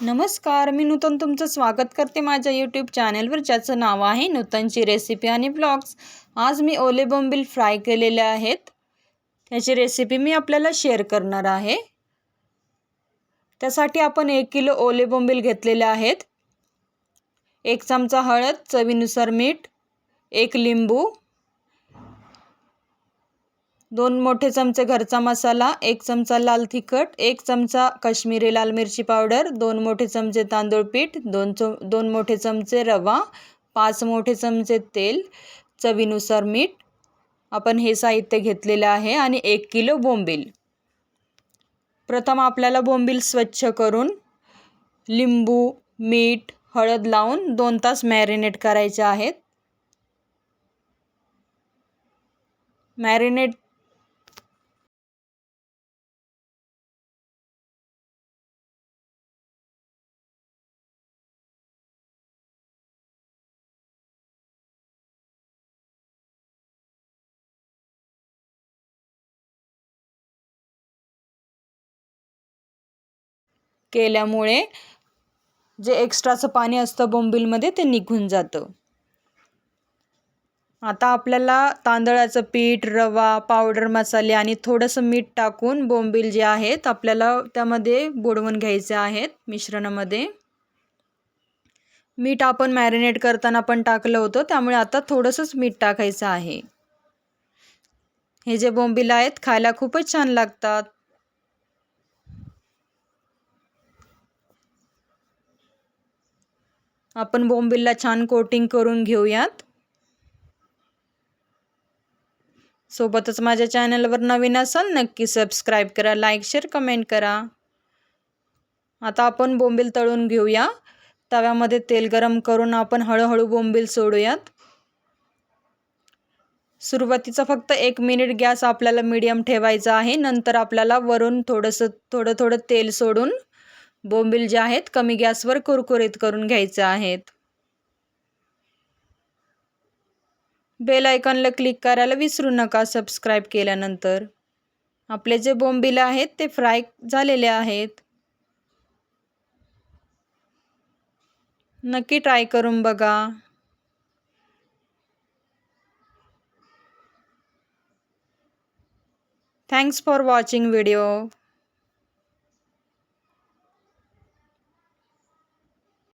नमस्कार मी नूतन तुमचं स्वागत करते माझ्या यूट्यूब चॅनलवर ज्याचं नाव आहे नूतनची रेसिपी आणि ब्लॉग्स आज मी ओले बोंबील फ्राय केलेले आहेत. त्याची रेसिपी मी आपल्याला शेअर करणार आहे. त्यासाठी आपण एक किलो ओले बोंबील घेतलेले आहेत. एक चमचा हळद चवीनुसार मीठ एक लिंबू दोन मोठे चमचे घरचा मसाला एक चमचा लाल तिखट एक चमचा काश्मीरी लाल मिरची पावडर दोन मोठे चमचे तांदूळ पीठ दोन चम दोन मोठे चमचे रवा पाच मोठे चमचे तेल चवीनुसार मीठ. आपण हे साहित्य घेतलेलं आहे आणि एक किलो बोंबील. प्रथम आपल्याला बोंबील स्वच्छ करून लिंबू मीठ हळद लावून दोन तास मॅरिनेट करायचे आहेत. मॅरिनेट केल्यामुळे जे एक्स्ट्राचं पाणी असतं बोंबीलमध्ये ते निघून जातं. आता आपल्याला तांदळाचं पीठ रवा पावडर मसाले आणि थोडंसं मीठ टाकून बोंबील जे आहेत आपल्याला त्यामध्ये बुडवून घ्यायचे आहेत मिश्रणामध्ये. मीठ आपण मॅरिनेट करताना पण टाकलं होतं त्यामुळे आता थोडंसंच मीठ टाकायचं आहे. हे जे बोंबील आहेत खायला खूपच छान लागतात. आपण बोंबिलला छान कोटिंग करून घेऊयात. सोबतच माझ्या चॅनलवर नवीन असाल नक्की सबस्क्राईब करा लाईक शेअर कमेंट करा. आता आपण बोंबील तळून घेऊया. तव्यामध्ये तेल गरम करून आपण हळूहळू बोंबील सोडूयात. सुरुवातीचा फक्त एक मिनिट गॅस आपल्याला मीडियम ठेवायचा आहे. नंतर आपल्याला वरून थोडंसं थोडं थोडं तेल सोडून बोंबील जे आहेत कमी गॅसवर कुरकुरीत करून घ्यायचे आहेत. बेल आयकॉनला क्लिक करायला विसरू नका सबस्क्राईब केल्यानंतर. आपले जे बोंबील आहेत ते फ्राय झालेले आहेत. नक्की ट्राय करून बघा. Thanks for watching video.